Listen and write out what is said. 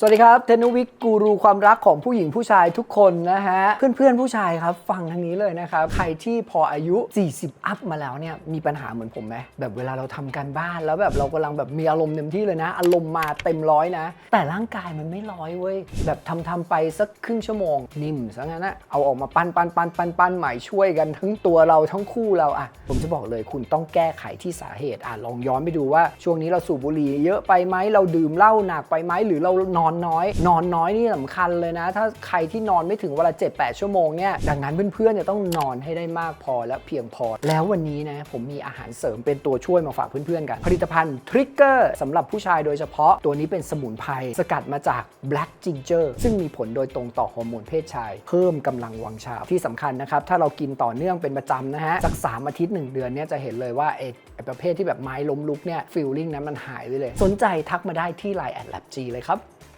สวัสดีครับเทนวิกกูรูความรักของผู้หญิงผู้ชายทุกคนนะฮะ เพื่อนๆผู้ชายครับ ฟังทางนี้เลยนะครับ ใครที่พออายุ 40 อัพมาแล้วเนี่ย มีปัญหาเหมือนผมไหมแบบเวลาเราทำการบ้านแล้วแบบเรากำลังแบบมีอารมณ์เต็มที่เลยนะ อารมณ์มาเต็มร้อยนะ แต่ร่างกายมันไม่ร้อยเว้ย แบบทำทำไปสักครึ่งชั่วโมง นิ่มซะงั้นนะเอาออกมาปั้นปั้นปั้นปั้นปั้นใหม่ช่วยกันทั้งตัวเราทั้งคู่เราอะผมจะบอกเลยคุณต้องแก้ไขที่สาเหตุอะลองย้อนไปดูว่าช่วงนี้เราสูบบุหรี่เยอะไปไหมเราดื่มเหล้าหนักไปไหมหรือเรานอนน้อย นอนน้อยนี่สำคัญเลยนะ ถ้าใครที่นอนไม่ถึงเวลา 7-8 ชั่วโมงเนี่ยดังนั้นเพื่อนๆจะต้องนอนให้ได้มากพอและเพียงพอ แล้ววันนี้นะผมมีอาหารเสริมเป็นตัวช่วยมาฝากเพื่อนๆกัน ผลิตภัณฑ์ทริกเกอร์สำหรับผู้ชายโดยเฉพาะตัวนี้เป็นสมุนไพรสกัดมาจาก Black Ginger ซึ่งมีผลโดยตรงต่อฮอร์โมนเพศชาย เพิ่มกำลังวังชาที่สำคัญนะครับ ถ้าเรากินต่อเนื่องเป็นประจำนะฮะ สัก 3 อาทิตย์ 1 เดือนเนี่ยจะเห็นเลยว่าไอ้ไอประเภทที่แบบไม้ล้มลุกเนี่ยฟีลลิ่งนั้นมันหายไปเลย สนใจทักมาได้ที่ Line แอดแลบจีเลยครับ